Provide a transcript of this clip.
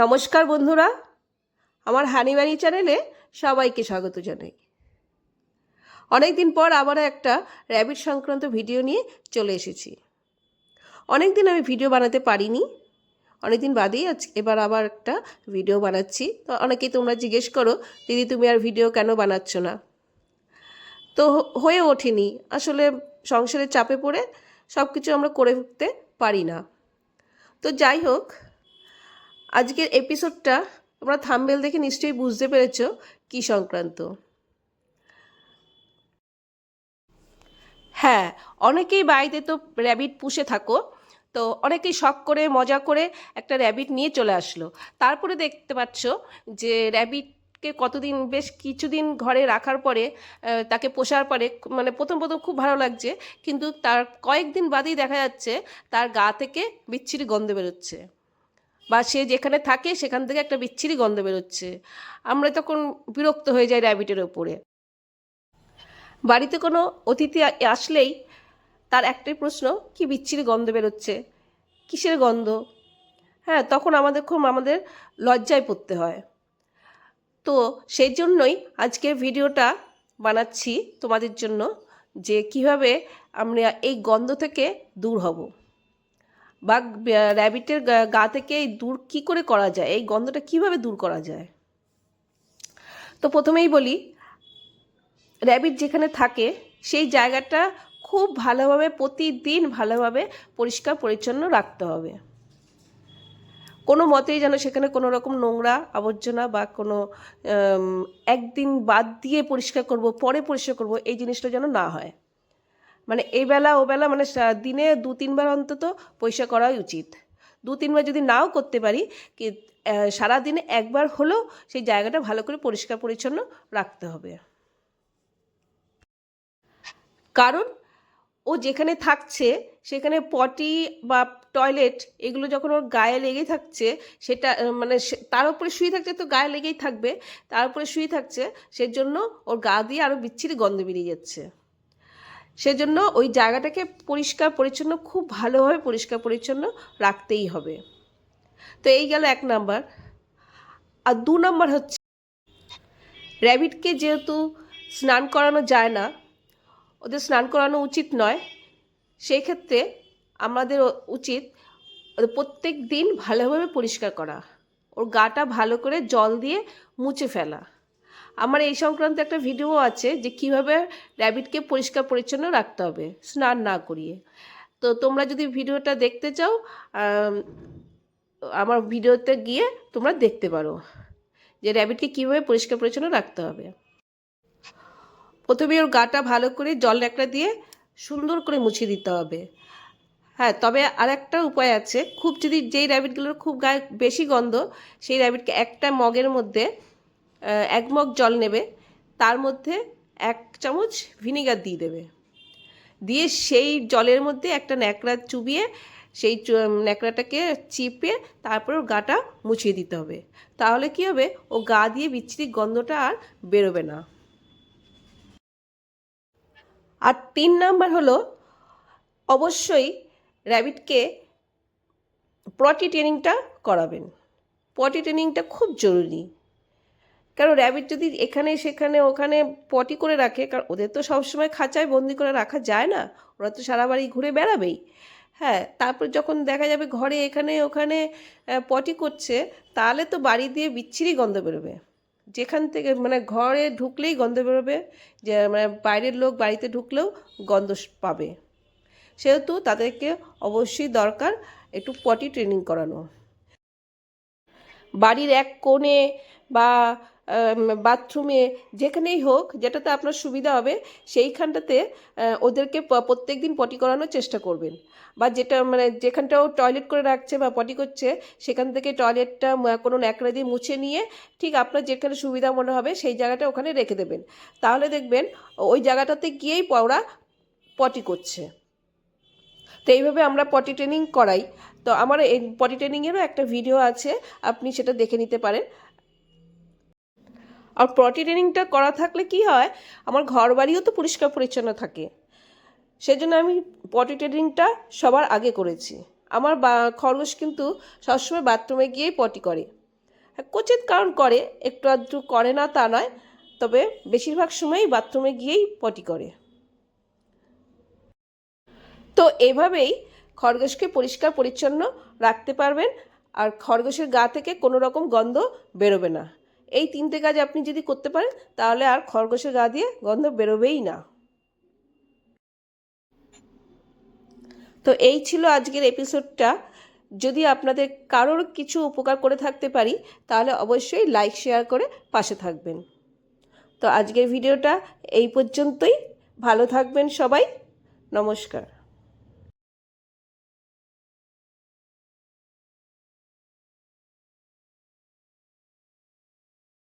নমস্কার বন্ধুরা, আমার হানিবানি চ্যানেলে সবাইকে স্বাগত জানাই। অনেক দিন পর আবারও একটা র্যাবিট সংক্রান্ত ভিডিও নিয়ে চলে এসেছি। অনেক দিন আমি ভিডিও বানাতে পারিনি অনেক দিন বাদেই আজ এবার আবার একটা ভিডিও বানাচ্ছি। তো অনেকেই তোমরা জিজ্ঞেস করো, দিদি, তুমি আর ভিডিও কেন বানাচ্ছ না? তো হয়ে ওঠেনি। আসলে সংসারের চাপে পড়ে সব কিছু আমরা করে উঠতে পারি না। তো যাই হোক আজকের এপিসোডটা তোমরা থাম্বেল দেখে নিশ্চয়ই বুঝতে পেরেছ কি সংক্রান্ত। হ্যাঁ অনেকেই বাড়িতে তো র্যাবিট পুষে থাকো, তো অনেকেই শখ করে, মজা করে একটা র্যাবিট নিয়ে চলে আসলো। তারপরে দেখতে পাচ্ছ যে র্যাবিটকে কতদিন, বেশ কিছুদিন ঘরে রাখার পরে তাকে পোষার পরে মানে প্রথম প্রথম খুব ভালো লাগছে, কিন্তু তার কয়েকদিন বাদেই দেখা যাচ্ছে তার গা থেকে বিচ্ছিরি গন্ধ বেরোচ্ছে। বা সে যেখানে থাকে সেখান থেকে একটা বিচ্ছিরি গন্ধ বেরোচ্ছে। আমরা তখন বিরক্ত হয়ে যাই র্যাবিটের ওপরে। বাড়িতে কোনো অতিথি আসলেই তার একটাই প্রশ্ন, কি বিচ্ছিরি গন্ধ বেরোচ্ছে? কিসের গন্ধ? হ্যাঁ তখন আমাদের খুব আমাদের লজ্জায় পড়তে হয়। তো সেই জন্যই আজকের ভিডিওটা বানাচ্ছি তোমাদের জন্য যে কীভাবে আমরা এই গন্ধ থেকে দূর হব। বা র্যাবিটের গা- থেকে দূর কি করে করা যায়? এই গন্ধটা কীভাবে দূর করা যায়? তো প্রথমেই বলি র্যাবিট যেখানে থাকে, সেই জায়গাটা খুব ভালোভাবে, প্রতিদিন ভালোভাবে পরিষ্কার, পরিচ্ছন্ন রাখতে হবে। কোনো মতেই যেন সেখানে কোনো রকম নোংরা আবর্জনা বা কোনো একদিন বাদ দিয়ে পরিষ্কার করব, পরে পরিষ্কার করব, এই জিনিসটা যেন না হয়। মানে এই বেলা, ও বেলা মানে দিনে দু, তিনবার অন্তত পয়সা করাই উচিত। দু, তিনবার যদি নাও করতে পারি, কি সারাদিনে একবার হলেও সেই জায়গাটা ভালো করে পরিষ্কার পরিচ্ছন্ন রাখতে হবে। কারণ ও যেখানে থাকছে, সেখানে পটি বা টয়লেট এগুলো যখন ওর গায়ে লেগেই থাকছে, সেটা মানে তার উপরে শুয়ে থাকছে তো গায়ে লেগেই থাকবে, তার উপরে শুয়ে থাকছে, সেজন্য ওর গা দিয়ে আরও বিচ্ছিরি গন্ধ বেরিয়ে যাচ্ছে। সেজন্য ওই জায়গাটাকে পরিষ্কার, পরিচ্ছন্ন, খুব ভালোভাবে পরিষ্কার, পরিচ্ছন্ন রাখতেই হবে। তো এই গেল এক নাম্বার। আর দু নম্বর হচ্ছে, র্যাবিটকে যেহেতু স্নান করানো যায় না, ওদের স্নান করানো উচিত নয় সেই ক্ষেত্রে আমাদের উচিত প্রত্যেক দিন ভালোভাবে পরিষ্কার করা। ওর গাটা ভালো করে জল দিয়ে মুছে ফেলা। আমার এই সংক্রান্ত একটা ভিডিও আছে যে কীভাবে র্যাবিটকে পরিষ্কার পরিচ্ছন্ন রাখতে হবে, স্নান না করিয়ে। তো তোমরা যদি ভিডিওটা দেখতে চাও আমার ভিডিওতে গিয়ে তোমরা দেখতে পারো যে র্যাবিটকে কীভাবে পরিষ্কার পরিচ্ছন্ন রাখতে হবে। প্রথমে ওর গাটা ভালো করে জল একটা দিয়ে সুন্দর করে মুছিয়ে দিতে হবে। হ্যাঁ তবে আর একটা উপায় আছে, খুব যদি যেই র্যাবিটগুলোর খুব গায়ে বেশি গন্ধ, সেই র্যাবিটকে একটা মগের মধ্যে এক মগ জল নেবে, তার মধ্যে এক চামচ ভিনিগার দিয়ে দেবে। দিয়ে সেই জলের মধ্যে একটা ন্যাকড়া চুবিয়ে, সেই ন্যাকড়াটাকে চিপে তারপর ওর গাটা মুছিয়ে দিতে হবে। তাহলে কি হবে? ও গা দিয়ে বিচ্ছিরি গন্ধটা আর বেরোবে না। আর তিন নাম্বার হলো, অবশ্যই র্যাবিটকে পটি ট্রেনিংটা করাবেন। পটি ট্রেনিংটা খুব জরুরি। কারণ র্যাবিট যদি এখানে, সেখানে, ওখানে পটি করে রাখে, কারণ ওদের তো সবসময় খাঁচায় বন্দি করে রাখা যায় না। ওরা তো সারা বাড়ি ঘুরে বেড়াবেই। হ্যাঁ তারপর যখন দেখা যাবে ঘরে এখানে, ওখানে পটি করছে, তাহলে তো বাড়ি দিয়ে বিচ্ছিরি গন্ধ বেরোবে। যেখান থেকে মানে ঘরে ঢুকলেই গন্ধ বেরোবে, যে মানে বাইরের লোক বাড়িতে ঢুকলেও গন্ধ পাবে। সেহেতু তাদেরকে অবশ্যই দরকার একটু পটি ট্রেনিং করানো। বাড়ির এক কোণে বা বাথরুমে যেখানেই হোক, যেটাতে আপনার সুবিধা হবে, সেইখানটাতে ওদেরকে প্রত্যেক দিন পটি করানোর চেষ্টা করবেন। বা যেটা মানে যেখানটাও টয়লেট করে রাখছে বা পটি করছে, সেখান থেকে টয়লেটটা কোনো ন্যাকড়া দিয়ে মুছে নিয়ে, ঠিক আপনার যেখানে সুবিধা মনে হবে, সেই জায়গাটা ওখানে রেখে দেবেন। তাহলে দেখবেন, ওই জায়গাটাতে গিয়েই ওরা পটি করছে। তো এইভাবে আমরা পটি ট্রেনিং করাই। তো আমার এই পটি ট্রেনিংয়েরও একটা ভিডিও আছে, আপনি সেটা দেখে নিতে পারেন। আর পটি ট্রেনিংটা করা থাকলে কি হয়? আমার ঘর বাড়িও তো পরিষ্কার পরিচ্ছন্ন থাকে। সেজন্য আমি পটি ট্রেনিংটা সবার আগে করেছি। আমার বা, খরগোশ কিন্তু সবসময় বাথরুমে গিয়েই পটি করে। কোচিত কারণ করে, একটু আধটু করে না তা নয়, তবে বেশিরভাগ সময়ই বাথরুমে গিয়েই পটি করে। তো এভাবেই খরগোশকে পরিষ্কার পরিচ্ছন্ন রাখতে পারবেন, আর খরগোশের গা থেকে কোনো রকম গন্ধ বেরোবে না। এই তিনটে কাজ আপনি যদি করতে পারেন, তাহলে আর খরগোশের গা দিয়ে গন্ধ বেরোবেই না। তো এই ছিল আজকের এপিসোডটা যদি আপনাদের কারোর কিছু উপকার করে থাকতে পারি, তাহলে অবশ্যই লাইক শেয়ার করে পাশে থাকবেন। তো আজকের ভিডিওটা এই পর্যন্তই। ভালো থাকবেন সবাই। নমস্কার।